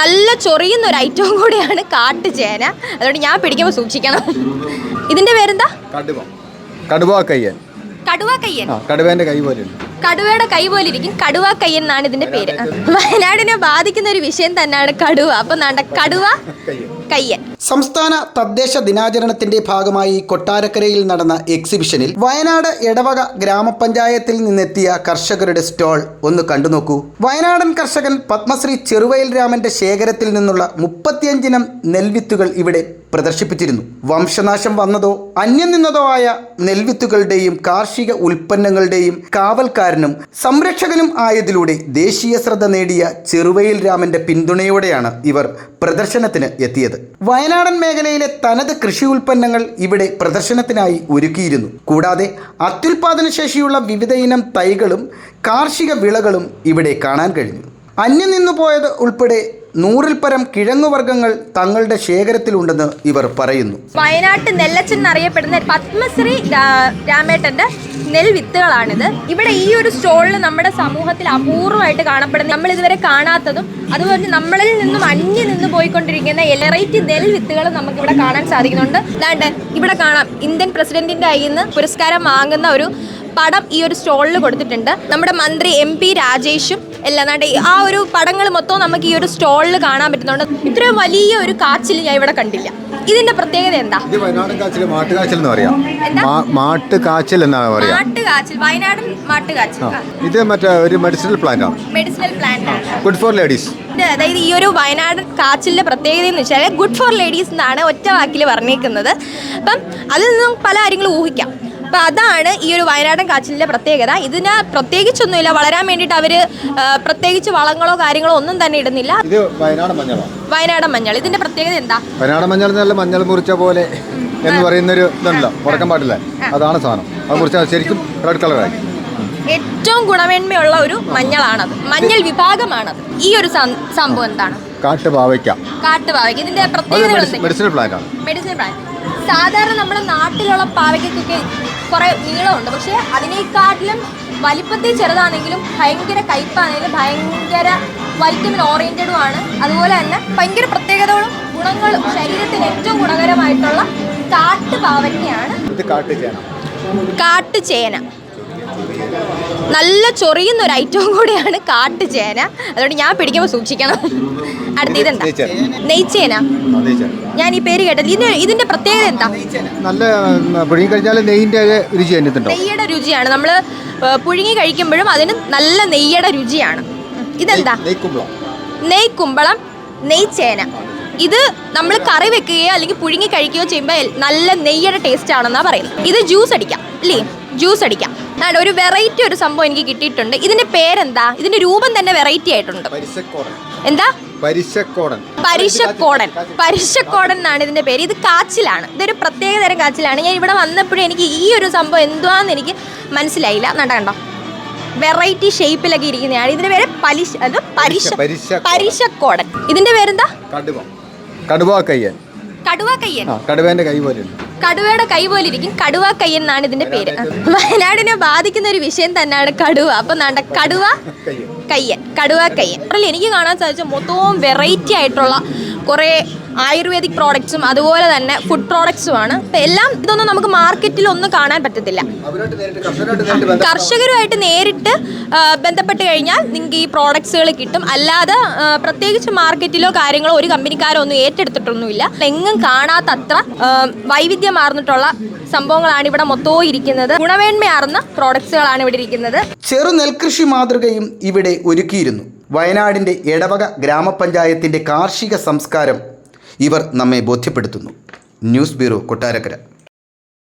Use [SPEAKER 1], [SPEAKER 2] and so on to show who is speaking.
[SPEAKER 1] നല്ല ചൊറിയുന്ന ഒരു ഐറ്റവും കൂടിയാണ് കാട്ടുചേന. അതുകൊണ്ട് ഞാൻ പിടിക്കുമ്പോൾ സൂക്ഷിക്കണം. ഇതിന്റെ പേരെന്താ?
[SPEAKER 2] കടുവ. കടുവ കയ്യൻ
[SPEAKER 1] കടുവ കയ്യൻ
[SPEAKER 2] കടുവേന്റെ കൈ പോലെ
[SPEAKER 1] കടുവയുടെ കൈ പോലെ ഇരിക്കും. കടുവ കൈ എന്നാണ് ഇതിന്റെ പേര്. വയനാടിനെ ബാധിക്കുന്ന ഒരു വിഷയം തന്നെയാണ് കടുവ. അപ്പൊ നാണ്ട കടുവ കയ്യൻ.
[SPEAKER 3] സംസ്ഥാന തദ്ദേശ ദിനാചരണത്തിന്റെ ഭാഗമായി കൊട്ടാരക്കരയിൽ നടന്ന എക്സിബിഷനിൽ വയനാട് എടവക ഗ്രാമപഞ്ചായത്തിൽ നിന്നെത്തിയ കർഷകരുടെ സ്റ്റോൾ ഒന്ന് കണ്ടു നോക്കൂ വയനാടൻ കർഷകൻ പത്മശ്രീ ചെറുവയൽ രാമന്റെ ശേഖരത്തിൽ നിന്നുള്ള മുപ്പത്തിയഞ്ചിനം നെൽവിത്തുകൾ ഇവിടെ പ്രദർശിപ്പിച്ചിരുന്നു. വംശനാശം വന്നതോ അന്യം നിന്നതോ ആയ നെൽവിത്തുകളുടെയും കാർഷിക ഉൽപ്പന്നങ്ങളുടെയും കാവൽക്കാരനും സംരക്ഷകനും ആയതിലൂടെ ദേശീയ ശ്രദ്ധ നേടിയ ചെറുവയിൽ രാമന്റെ പിന്തുണയോടെയാണ് ഇവർ പ്രദർശനത്തിന് എത്തിയത്. വയനാടൻ മേഖലയിലെ തനത് കൃഷി ഉൽപ്പന്നങ്ങൾ ഇവിടെ പ്രദർശനത്തിനായി ഒരുക്കിയിരുന്നു. കൂടാതെ അത്യുൽപാദന ശേഷിയുള്ള വിവിധ ഇനം തൈകളും കാർഷിക വിളകളും ഇവിടെ കാണാൻ കഴിഞ്ഞു. അന്യം നിന്നു പോയത് ഉൾപ്പെടെ നൂറിൽ പരം കിഴങ്ങുവർഗങ്ങൾ തങ്ങളുടെ ശേഖരത്തിലുണ്ടെന്ന് ഇവർ പറയുന്നു.
[SPEAKER 1] വയനാട്ട് നെല്ലച്ചൻ എന്നറിയപ്പെടുന്ന പത്മശ്രീ രാമേട്ടന്റെ നെൽവിത്തുകളാണിത് ഇവിടെ ഈ ഒരു സ്റ്റോളിൽ നമ്മുടെ സമൂഹത്തിൽ അപൂർവമായിട്ട് കാണപ്പെടുന്ന നമ്മൾ ഇതുവരെ കാണാത്തതും അതുപോലെ നമ്മളിൽ നിന്നും അന്യം നിന്ന് പോയിക്കൊണ്ടിരിക്കുന്ന എലറൈറ്റ് നെൽവിത്തുകൾ നമുക്ക് ഇവിടെ കാണാൻ സാധിക്കുന്നുണ്ട്. അതാണ്ട് ഇവിടെ കാണാം. ഇന്ത്യൻ പ്രസിഡന്റിന്റെ കയ്യിൽ നിന്ന് പുരസ്കാരം വാങ്ങുന്ന ഒരു പടം ഈ ഒരു സ്റ്റോളിൽ കൊടുത്തിട്ടുണ്ട്. നമ്മുടെ മന്ത്രി എം പി രാജേഷും എല്ലാം ദാണ്ട് ആ ഒരു പടങ്ങൾ മൊത്തം നമുക്ക് ഈ ഒരു സ്റ്റോളിൽ കാണാൻ പറ്റുന്നുണ്ട്. ഇത്രയും വലിയ ഒരു കാച്ചിൽ ഞാൻ ഇവിടെ കണ്ടില്ല. ഇതിന്റെ പ്രത്യേകത എന്താ?
[SPEAKER 2] ഇത് വയനാടൻ കാച്ചിൽ മാട്ടുകാച്ചിൽ എന്ന് പറയാം? മാട്ടുകാച്ചിൽ എന്നാണ് പറയാ
[SPEAKER 1] മാട്ടുകാച്ചിൽ വയനാടൻ മാട്ടുകാച്ചിൽ.
[SPEAKER 2] ഇത് മറ്റേ ഒരു മെഡിസിനൽ പ്ലാന്റ് ആണ്.
[SPEAKER 1] Medicinal plant
[SPEAKER 2] good for ladies
[SPEAKER 1] അതായത് ഈ ഒരു വയനാട് കാച്ചിലിന്റെ പ്രത്യേകത എന്ന് വെച്ചാൽ ഗുഡ് ഫോർ ലേഡീസ് എന്നാണ് ഒറ്റ വാക്കിൽ പറഞ്ഞേക്കുന്നത്. അപ്പം അതിൽ നിന്നും പല കാര്യങ്ങളും ഊഹിക്കാം. അപ്പം അതാണ് ഈ ഒരു വയനാടൻ കാച്ചിലിന്റെ പ്രത്യേകത. ഇതിന് പ്രത്യേകിച്ചൊന്നുമില്ല. വളരാൻ വേണ്ടിട്ട് അവർ പ്രത്യേകിച്ച് വളങ്ങളോ കാര്യങ്ങളോ ഒന്നും തന്നെ ഇടുന്നില്ല.
[SPEAKER 2] ഇത് വയനാടൻ മഞ്ഞളാണ്
[SPEAKER 1] വയനാടൻ മഞ്ഞൾ. ഇതിന്റെ പ്രത്യേകത എന്താ?
[SPEAKER 2] വയനാടൻ മഞ്ഞൾ നല്ല മഞ്ഞൾ മുറിച്ച പോലെ എന്ന് പറയുന്നൊരു ഇതുണ്ടല്ലോ. ഉറക്കം പാടില്ല. അതാണ് സാധനം. അത് മുറിച്ചാൽ ശരിക്കും റെഡ് കളറായി
[SPEAKER 1] ഏറ്റവും ഗുണമേന്മയുള്ള ഒരു മഞ്ഞളാണത്. മഞ്ഞൾ വിഭാഗമാണത്. ഈ ഒരു സംഭവം എന്താണ്?
[SPEAKER 2] കാട്ടുപാവയ്ക്ക.
[SPEAKER 1] കാട്ടുപാവയ്ക്ക്. ഇതിന്റെ പ്രത്യേകത?
[SPEAKER 2] മെഡിസിനൽ പ്ലാന്റ് ആണ്.
[SPEAKER 1] Medicine plant. സാധാരണ നമ്മുടെ നാട്ടിലുള്ള പാവയ്ക്കൊക്കെ കുറെ നീളമുണ്ട്. പക്ഷേ അതിനേക്കാട്ടിലും വലിപ്പത്തിൽ ചെറുതാണെങ്കിലും ഭയങ്കര കയ്പാണെങ്കിലും ഭയങ്കര വൈറ്റമിൻ ഓറിയന്റഡും ആണ്. അതുപോലെ തന്നെ ഭയങ്കര പ്രത്യേകതകളും ഗുണങ്ങളും ശരീരത്തിന് ഏറ്റവും ഗുണകരമായിട്ടുള്ള കാട്ടുപാവയ്ക്കയാണ്.
[SPEAKER 2] ഇത് കാട്ട്
[SPEAKER 1] കാട്ടുചേന. നല്ല ചൊറിയുന്ന ഒരു ഐറ്റവും കൂടിയാണ് കാട്ടുചേന. അതുകൊണ്ട് ഞാൻ പിടിക്കുമ്പോൾ സൂക്ഷിക്കണം. അടുത്ത ഇതെന്താ?
[SPEAKER 2] നെയ്ച്ചേന.
[SPEAKER 1] ഞാൻ ഈ പേര് കേട്ടത്. ഇതിന് ഇതിന്റെ പ്രത്യേകത എന്താ?
[SPEAKER 2] നല്ല പുഴുങ്ങി കഴിഞ്ഞാൽ നെയ്യിന്റെ രുചി
[SPEAKER 1] നെയ്യുടെ രുചിയാണ്. നമ്മൾ പുഴുങ്ങി കഴിക്കുമ്പോഴും അതിന് നല്ല നെയ്യുടെ രുചിയാണ്. ഇതെന്താ? നെയ് കുമ്പളം നെയ്ച്ചേന. ഇത് നമ്മൾ കറി വെക്കുകയോ അല്ലെങ്കിൽ പുഴുങ്ങി കഴിക്കുകയോ ചെയ്യുമ്പോൾ നല്ല നെയ്യുടെ ടേസ്റ്റ് ആണെന്നാണ് പറയുന്നത്. ഇത് ജ്യൂസ് അടിക്കാം. അല്ലേ ജ്യൂസ് അടിക്കാം. അതാണ് ഒരു വെറൈറ്റി ഒരു സംഭവം എനിക്ക് കിട്ടിയിട്ടുണ്ട്. ഇതിന്റെ പേരെന്താ? ഇതിന്റെ രൂപം തന്നെ വെറൈറ്റി ആയിട്ടുണ്ട്. എന്താ?
[SPEAKER 2] പരിശക്കോടൻ.
[SPEAKER 1] പരിശക്കോടൻ. പരിശക്കോടൻ എന്നാണ് ഇതിന്റെ പേര്. ഇത് കാച്ചിലാണ്. ഇതൊരു പ്രത്യേക തരം കാച്ചിലാണ്. ഞാൻ ഇവിടെ വന്നപ്പോഴും എനിക്ക് ഈ ഒരു സംഭവം എന്തുവാന്ന് എനിക്ക് മനസ്സിലായില്ല. നടണ്ടോ വെറൈറ്റി ഷേപ്പിലൊക്കെ ഇരിക്കുന്നതാണ്. ഇതിന്റെ പേര് പലിശ അത് പരിശ
[SPEAKER 2] പരിശക്കോടൻ.
[SPEAKER 1] ഇതിന്റെ പേരെന്താ?
[SPEAKER 2] കടുവ. കടുവ കയ്യൻ.
[SPEAKER 1] കടുവ കയ്യൻ.
[SPEAKER 2] കടുവന്റെ കൈ പോലെ
[SPEAKER 1] കടുവയുടെ കൈ പോലെ ഇരിക്കും കടുവ കൈ എന്നാണ് ഇതിന്റെ പേര്. വയനാടിനെ ബാധിക്കുന്ന ഒരു വിഷയം തന്നെയാണ് കടുവ. അപ്പൊ നാണ്ട കടുവ
[SPEAKER 2] കയ്യൻ.
[SPEAKER 1] കടുവ കയ്യൻ. അതിൽ എനിക്ക് കാണാൻ സാധിച്ച മൊത്തവും വെറൈറ്റി ആയിട്ടുള്ള കുറേ ആയുർവേദിക് പ്രോഡക്ട്സും അതുപോലെ തന്നെ ഫുഡ് പ്രോഡക്ട്സും ആണ്. അപ്പം എല്ലാം ഇതൊന്നും നമുക്ക് മാർക്കറ്റിൽ ഒന്നും കാണാൻ പറ്റത്തില്ല. കർഷകരുമായിട്ട് നേരിട്ട് ബന്ധപ്പെട്ട്? കഴിഞ്ഞാൽ നിങ്ങൾക്ക് ഈ പ്രോഡക്ട്സുകൾ കിട്ടും. അല്ലാതെ പ്രത്യേകിച്ച് മാർക്കറ്റിലോ കാര്യങ്ങളോ ഒരു കമ്പനിക്കാരോ ഒന്നും ഏറ്റെടുത്തിട്ടൊന്നുമില്ല. എങ്ങും കാണാത്തത്ര വൈവിധ്യമാർന്നിട്ടുള്ള സംഭവങ്ങളാണ് ഇവിടെ മൊത്തവും ഇരിക്കുന്നത്. ഗുണമേന്മയാർന്ന പ്രോഡക്ട്സുകളാണ് ഇവിടെ ഇരിക്കുന്നത്.
[SPEAKER 3] ചെറു നെൽകൃഷി മാതൃകയും ഇവിടെ ഒരുക്കിയിരുന്നു. വയനാടിന്റെ എടവക ഗ്രാമപഞ്ചായത്തിന്റെ കാർഷിക സംസ്കാരം ഇവർ നമ്മെ ബോധ്യപ്പെടുത്തുന്നു. News bureau Kottarakkara.